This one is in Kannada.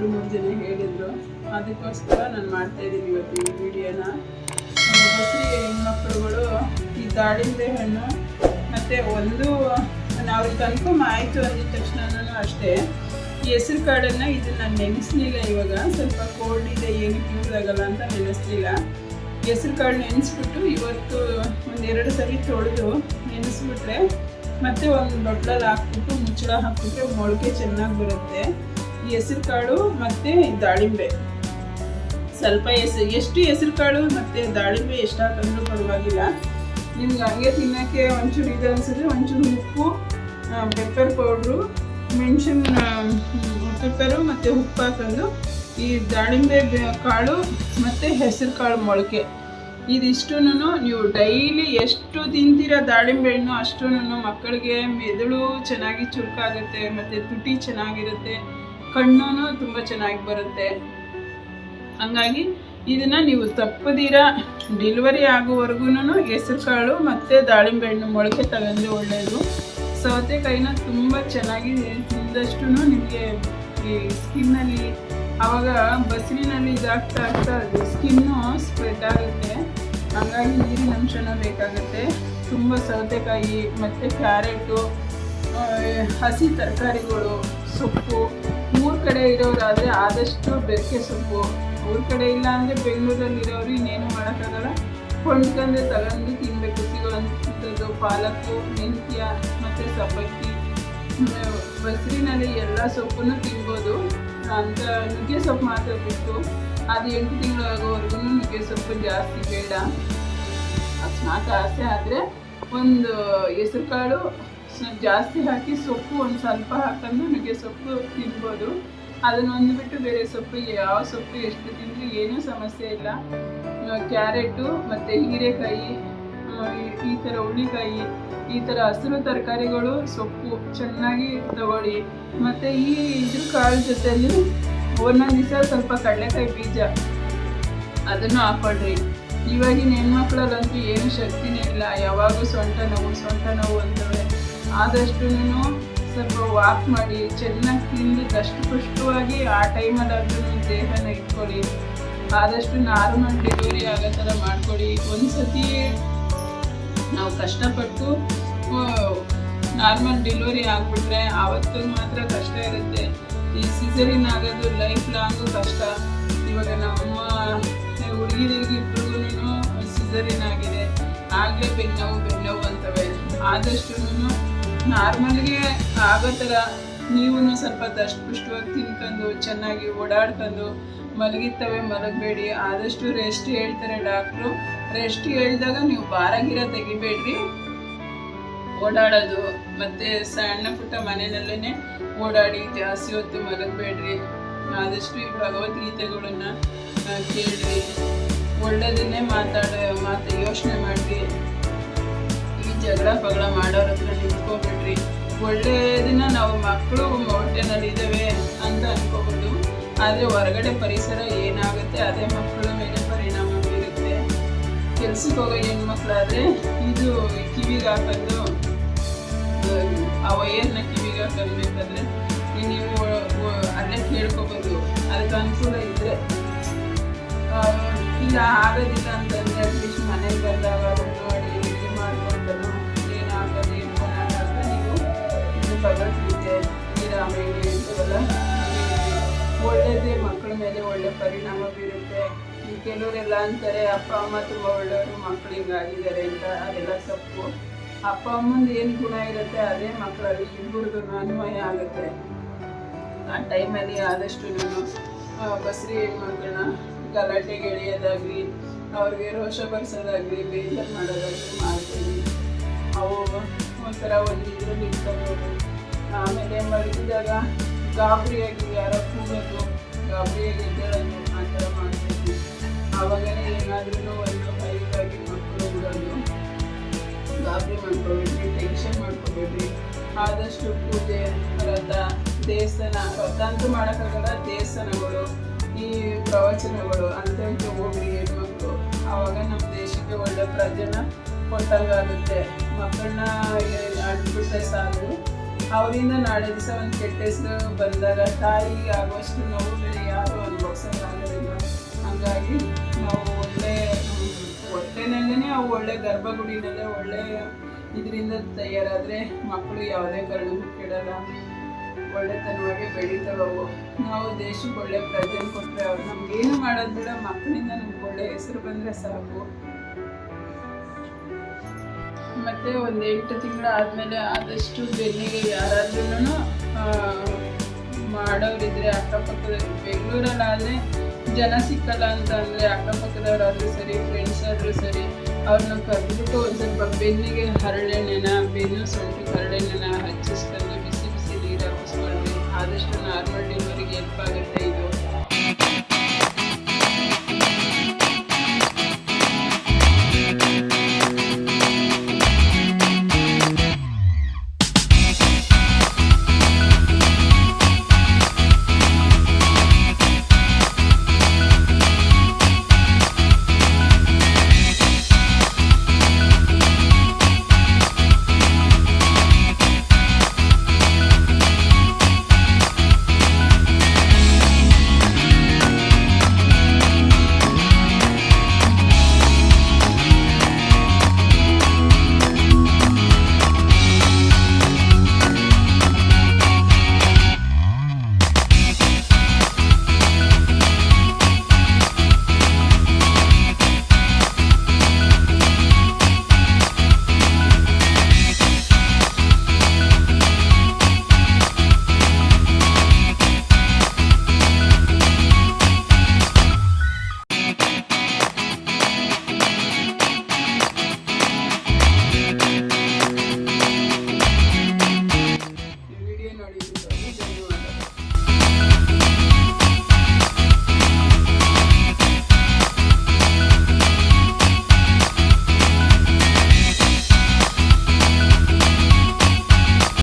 ಇಬ್ಬರು ಮೂರು ಜನ ಹೇಳಿದ್ರು. ಅದಕ್ಕೋಸ್ಕರ ನಾನು ಮಾಡ್ತಾ ಇದ್ದೀನಿ ಇವತ್ತು ಈ ವಿಡಿಯೋನ. ಹೆಣ್ಮಕ್ಳುಗಳು ಈ ದಾಳಿಂಬೆ ಹಣ್ಣು ಮತ್ತು ಒಂದು ನಾವು ಕನ್ಫರ್ಮ್ ಆಯಿತು ಅಂದಿದ ತಕ್ಷಣನೂ ಅಷ್ಟೇ. ಈ ಹೆಸರು ಕಾಳನ್ನು ಇದನ್ನು ನೆನೆಸ್ಲಿಲ್ಲ ಇವಾಗ. ಸ್ವಲ್ಪ ಕೋಲ್ಡ್ ಇದೆ ಏನಕ್ಕೆ ಯೂಸ್ ಆಗಲ್ಲ ಅಂತ ನೆನೆಸ್ಲಿಲ್ಲ. ಹೆಸರು ಕಾಳು ನೆನೆಸ್ಬಿಟ್ಟು ಇವತ್ತು ಒಂದೆರಡು ಸರಿ ತೊಳೆದು ನೆನೆಸ್ಬಿಟ್ರೆ ಮತ್ತೆ ಒಂದು ಬೊಟ್ಲಲ್ಲಿ ಹಾಕ್ಬಿಟ್ಟು ಮುಚ್ಚಳ ಹಾಕ್ಬಿಟ್ರೆ ಮೊಳಕೆ ಚೆನ್ನಾಗಿ ಬರುತ್ತೆ. ಈ ಹೆಸರು ಕಾಳು ಮತ್ತು ದಾಳಿಂಬೆ. ಸ್ವಲ್ಪ ಹೆಸರು, ಎಷ್ಟು ಹೆಸರು ಕಾಳು ಮತ್ತು ದಾಳಿಂಬೆ ಎಷ್ಟು ಹಾಕಂದ್ರೂ ಪರವಾಗಿಲ್ಲ. ನಿಮ್ಗೆ ಹಂಗೆ ತಿನ್ನೋಕ್ಕೆ ಒಂಚೂರು ಇದು ಅನ್ಸಿದ್ರೆ ಒಂಚೂರು ಉಪ್ಪು ಪೆಪ್ಪರ್ ಪೌಡ್ರು ಮೆಣಸಿನ ಪೆಪ್ಪರು ಮತ್ತು ಉಪ್ಪು ಹಾಕೊಂಡು ಈ ದಾಳಿಂಬೆ ಕಾಳು ಮತ್ತು ಹೆಸರು ಕಾಳು ಮೊಳಕೆ. ಇದಿಷ್ಟೂ ನೀವು ಡೈಲಿ ಎಷ್ಟು ತಿಂತೀರ ದಾಳಿಂಬೆ ಹಣ್ಣು ಅಷ್ಟೂ ಮಕ್ಕಳಿಗೆ ಮೆದುಳು ಚೆನ್ನಾಗಿ ಚುರುಕಾಗುತ್ತೆ, ಮತ್ತು ತುಟಿ ಚೆನ್ನಾಗಿರುತ್ತೆ. ಕಣ್ಣು ತುಂಬ ಚೆನ್ನಾಗಿ ಬರುತ್ತೆ. ಹಂಗಾಗಿ ಇದನ್ನ ನೀವು ತಪ್ಪದಿರ, ಡೆಲಿವರಿ ಆಗುವವರೆಗೂ ಹೆಸರು ಕಾಳು ಮತ್ತು ದಾಳಿಂಬೆ ಹಣ್ಣು ಮೊಳಕೆ ತಗೊಂಡ್ರೆ ಒಳ್ಳೆಯದು ಸೌತೆಕಾಯಿನ ತುಂಬ ಚೆನ್ನಾಗಿ ತಿಂದಷ್ಟು ನಿಮಗೆ ಈ ಸ್ಕಿನ್ನಲ್ಲಿ ಆವಾಗ ಬಸ್ರಿನಲ್ಲಿ ಇದಾಗ್ತಾ ಆಗ್ತಾ ಅದು ಸ್ಕಿನ್ನು ಸ್ಪ್ರೆಡ್ ಆಗುತ್ತೆ. ಹಂಗಾಗಿ ನೀರಿನ ಅಂಶನೂ ಬೇಕಾಗುತ್ತೆ. ತುಂಬ ಸೌತೆಕಾಯಿ ಮತ್ತು ಕ್ಯಾರೆಟು ಹಸಿ ತರಕಾರಿಗಳು, ಸೊಪ್ಪು ಊರ ಕಡೆ ಇರೋರಾದರೆ ಆದಷ್ಟು ಬೆಕ್ಕೆ ಸೊಪ್ಪು. ಊರ ಕಡೆ ಇಲ್ಲ ಅಂದರೆ ಬೆಂಗಳೂರಲ್ಲಿ ಇರೋರು ಇನ್ನೇನು ಮಾಡೋಕ್ಕಾಗಲ್ಲ. ಕೊಂಡ್ಕೊಂಡು ತಗೊಂಡು ತಿನ್ನಬೇಕು ಸಿಗೋವಂಥದ್ದು ಪಾಲಕ್ಕು, ಮೆಂತ್ಯ ಮತ್ತು ಸಬ್ಬಕ್ಕಿ. ಬಸ್ರಿನಲ್ಲಿ ಎಲ್ಲ ಸೊಪ್ಪನ್ನು ತಿನ್ಬೋದು. ಅಂತ ನುಗ್ಗೆ ಸೊಪ್ಪು ಮಾತ್ರ ಬಿಟ್ಟು ಅದು ಎಂಟು ತಿಂಗಳಾಗೋವರೆಗೂ ನುಗ್ಗೆ ಸೊಪ್ಪು ಜಾಸ್ತಿ ಬೇಡ. ಅಕಸ್ಮಾತ್ ಆಸೆ ಆದರೆ ಒಂದು ಹೆಸರು ಕಾಳು ಸ- ಜಾಸ್ತಿ ಹಾಕಿ ಸೊಪ್ಪು ಒಂದು ಸ್ವಲ್ಪ ಹಾಕೊಂಡು ನನಗೆ ಸೊಪ್ಪು ತಿನ್ಬೋದು. ಅದನ್ನು ಒಂದು ಬಿಟ್ಟು ಬೇರೆ ಸೊಪ್ಪು, ಯಾವ ಸೊಪ್ಪು ಎಷ್ಟು ತಿಂದರೆ ಏನೂ ಸಮಸ್ಯೆ ಇಲ್ಲ. ಕ್ಯಾರೆಟು ಮತ್ತು ಹೀರೆಕಾಯಿ ಈ- ಥರ ಹುಳಿಕಾಯಿ, ಈ ಥರ ಹಸಿರು ತರಕಾರಿಗಳು ಸೊಪ್ಪು ಚೆನ್ನಾಗಿ ತಗೊಳ್ಳಿ. ಮತ್ತು ಈ ಇದ್ರ ಕಾಳು ಜೊತೆಯಲ್ಲಿ ಒಂದೊಂದು ದಿವಸ ಸ್ವಲ್ಪ ಕಡಲೆಕಾಯಿ ಬೀಜ ಅದನ್ನು ಹಾಕೊಳ್ರಿ. ಇವಾಗಿನ ಹೆಣ್ಮಕ್ಳಲ್ಲಂತೂ ಏನು ಶಕ್ತಿನೇ ಇಲ್ಲ. ಯಾವಾಗೂ ಸೊಂಟ ನೋವು ಸೊಂಟ ನೋವು ಅಂತವೆ ಆದಷ್ಟು ಸ್ವಲ್ಪ ವಾಕ್ ಮಾಡಿ ಚೆನ್ನಾಗಿ ತಿಂದು ದಷ್ಟಪುಷ್ಟವಾಗಿ ಆ ಟೈಮಲ್ಲಾದ್ರೂ ದೇಹನ ಇಟ್ಕೊಳ್ಳಿ ಆದಷ್ಟು ನಾರ್ಮಲ್ ಡೆಲಿವರಿ ಆಗೋ ಥರ ಮಾಡ್ಕೊಳ್ಳಿ ಒಂದು ಸತಿ ನಾವು ಕಷ್ಟಪಟ್ಟು ನಾರ್ಮಲ್ ಡೆಲಿವರಿ ಆಗಿಬಿಟ್ರೆ ಆವತ್ತು ಮಾತ್ರ ಕಷ್ಟ ಇರುತ್ತೆ. ಈ ಸಿಸರಿನ್ ಆಗೋದು ಲೈಫ್ ಲಾಂಗು ಕಷ್ಟ. ಇವಾಗ ನಮ್ಮ ಹುಡುಗಿರಿಗೆ ಇಬ್ಬರಿಗೂ ಸಿಸರಿನ್ ಆಗಿದೆ. ಆಗಲೇ ಬೆನ್ನೋವು ಬೆನ್ನೋವು ಅಂತವೆ. ಆದಷ್ಟು ನಾರ್ಮಲ್ಗೆ ಆಗೋ ಥರ ನೀವು ಸ್ವಲ್ಪ ದಷ್ಟಪುಷ್ಟವಾಗಿ ತಿನ್ಕೊಂಡು, ಚೆನ್ನಾಗಿ ಓಡಾಡ್ಕೊಂಡು, ಮಲಗಿತ್ತವೆ, ಮಲಗಬೇಡಿ. ಆದಷ್ಟು ರೆಸ್ಟ್ ಹೇಳ್ತಾರೆ ಡಾಕ್ಟ್ರು ರೆಸ್ಟ್ ಹೇಳಿದಾಗ ನೀವು ಬಾರಾಗಿರ ತೆಗಿಬೇಡ್ರಿ. ಓಡಾಡೋದು. ಮತ್ತು ಸಣ್ಣ ಪುಟ್ಟ ಮನೆಯಲ್ಲೇ ಓಡಾಡಿ ಜಾಸ್ತಿ ಹೊತ್ತು ಮಲಗಬೇಡ್ರಿ. ಆದಷ್ಟು ಈ ಭಗವದ್ಗೀತೆಗಳನ್ನು ಕೇಳ್ರಿ. ಒಳ್ಳೇದನ್ನೇ ಮಾತಾಡ, ಮಾತು ಯೋಚನೆ ಮಾಡಿರಿ. ಈ ಜಗಳ ಪಗಳ ಮಾಡೋರ ಹತ್ರ ನಿಂತ್ಕೊಬೇಡ್ರಿ ಒಳ್ಳೆಯದನ್ನ ನಾವು ಮಕ್ಕಳು ಹೊಟ್ಟೆನಲ್ಲಿ ಇದ್ದಾವೆ ಅಂತ ಅನ್ಕೋಬೋದು ಆದರೆ ಹೊರಗಡೆ ಪರಿಸರ ಏನಾಗುತ್ತೆ, ಅದೇ ಮಕ್ಕಳ ಮೇಲೆ ಪರಿಣಾಮ ಬೀರುತ್ತೆ. ಕೆಲ್ಸಕ್ಕೆ ಹೋಗೋ ಹೆಣ್ಮಕ್ಳಾದರೆ ಇದು ಕಿವಿಗೆ ಹಾಕೋದು ಆ ವಯರ್ನ ಕಿವಿಗೆ ಹಾಕಬೇಕಾದ್ರೆ ನೀವು ಅಲ್ಲೇ ಕೇಳ್ಕೊಬೋದು. ಅದಕ್ಕೆ ಅನುಕೂಲ ಇದ್ದರೆ ಇಲ್ಲ ಆಗೋದಿಲ್ಲ ಅಂತಂದ್ರೆ ಒಳ್ಳೆ ಪರಿಣಾಮ ಬೀರುತ್ತೆ. ಈ ಕೆಲವರೆಲ್ಲ ಅಂತಾರೆ, ಅಪ್ಪ, ಅಮ್ಮ ತುಂಬ ಒಳ್ಳೆಯವರು ಮಕ್ಕಳು ಹಿಂಗಾಗಿದ್ದಾರೆ ಅಂತ. ಅದೆಲ್ಲ ತಪ್ಪು. ಅಪ್ಪ, ಅಮ್ಮಂದು ಏನು ಗುಣ ಇರುತ್ತೆ, ಅದೇ ಮಕ್ಕಳಲ್ಲಿ ಇಬ್ಬರದು ಅನ್ವಯ ಆಗುತ್ತೆ. ಆ ಟೈಮಲ್ಲಿ ಆದಷ್ಟು ನಾನು ಬಸರಿ ಹೆಣ್ಮಕ್ಳನ್ನ ಗಲಾಟೆಗೆ ಎಳೆಯೋದಾಗಲಿ ಅವ್ರಿಗೆ ರೋಷ ಬರ್ಸೋದಾಗಲಿ, ಬೇಜಾರು ಮಾಡೋದಾಗಲಿ ಮಾಡ್ತೀನಿ. ಅವು ಒಂಥರ ಒಂದು ಇದರಲ್ಲಿ ಇಟ್ಕೊಬೋದು ಆಮೇಲೆ ಮಲಗಿದಾಗ ಗಾಬರಿಯಾಗಿ ಯಾರೋ ಕೂಗೋದು ಗಾಬರಿಯಾಗಿ ಥರ ಮಾಡ್ತೀನಿ ಆವಾಗಲೇ ಏನಾದ್ರೂ ಒಂದು ಹೈವಾಗಿ ಮಕ್ಕಳು ಗಾಬರಿ ಮಾಡ್ಕೋಬೇಡ್ರಿ ಟೆನ್ಷನ್ ಮಾಡ್ಕೋಬೇಡ್ರಿ ಆದಷ್ಟು ಪೂಜೆ ವ್ರತ ದೇವಸ್ಥಾನ ವ್ರತ ಅಂತೂ ಮಾಡೋಕ್ಕಾಗಲ್ಲ ದೇವಸ್ಥಾನಗಳು ಈ ಪ್ರವಚನಗಳು ಅಂತ ಹೋಗ್ರಿ ಹೆಣ್ಮಕ್ಳು ಆವಾಗ ನಮ್ಮ ದೇಶಕ್ಕೆ ಒಳ್ಳೆ ಪ್ರಜೆನ ಕೊಟ್ಟಂಗಾಗುತ್ತೆ ಮಕ್ಕಳನ್ನ ಆಡ್ಬಿಟ್ರೆ ಸಾಕು ಅವರಿಂದ ನಾಳೆ ದಿವಸ ಒಂದು ಕೆಟ್ಟ ಹೆಸರು ಬಂದಾಗ ತಾಯಿ ಆಗುವಷ್ಟು ನೋವು ಬೇರೆ ಹಾಗಾಗಿ ನಾವು ಒಳ್ಳೆ ಹೊಟ್ಟೆನಲ್ಲೇ ಅವು ಒಳ್ಳೆ ಗರ್ಭಗುಡಿನಲ್ಲೇ ಒಳ್ಳೆ ಇದರಿಂದ ತಯಾರಾದರೆ ಮಕ್ಕಳು ಯಾವುದೇ ಕಾರಣಕ್ಕೂ ಕೆಡಲ್ಲ. ಒಳ್ಳೆತನವಾಗಿ ಬೆಳೀತಾವೆ ಅವು ನಾವು ದೇಶಕ್ಕೆ ಒಳ್ಳೆ ಪ್ರಜೆ ಕೊಟ್ಟರೆ ಅವ್ರು ನಮ್ಗೇನು ಮಾಡೋದು ಬೇಡ, ಮಕ್ಕಳಿಂದ ನಮ್ಗೆ ಒಳ್ಳೆ ಹೆಸರು ಬಂದರೆ ಸಾಕು. ಮತ್ತೆ ಒಂದು ಎಂಟು ತಿಂಗಳು ಆದಮೇಲೆ ಆದಷ್ಟು ಬೆನ್ನಿಗೆ ಯಾರಾದ್ರೂ ಮಾಡೋರಿದ್ರೆ ಅಕ್ಕಪಕ್ಕದ ಬೆಂಗಳೂರಲ್ಲಾದರೆ ಜನ ಸಿಕ್ಕಲ್ಲ ಅಂತ ಅಂದರೆ ಅಕ್ಕಪಕ್ಕದವರಾದರೂ ಸರಿ ಫ್ರೆಂಡ್ಸ್ ಆದರೂ ಸರಿ ಅವ್ರನ್ನ ಕರೆದ್ಬಿಟ್ಟು ಒಂದು ಸ್ವಲ್ಪ ಬೆನ್ನಿಗೆ ಹರಳೆಣ್ಣೆನ ಬೆನ್ನು ಸೊಂಟು ಹರಳೆಣ್ಣೆನ ಹಚ್ಚಿಸ್ಕೊಂಡು ಬಿಸಿ ಬಿಸಿ ನೀರು ಹಾಕಿಸ್ಕೊಂಡ್ರೆ ಆದಷ್ಟು ನಾರ್ಮಲ್ ಡೆಲಿವರಿಗೆ ಹೆಲ್ಪ್ ಆಗುತ್ತೆ ಇದು. party.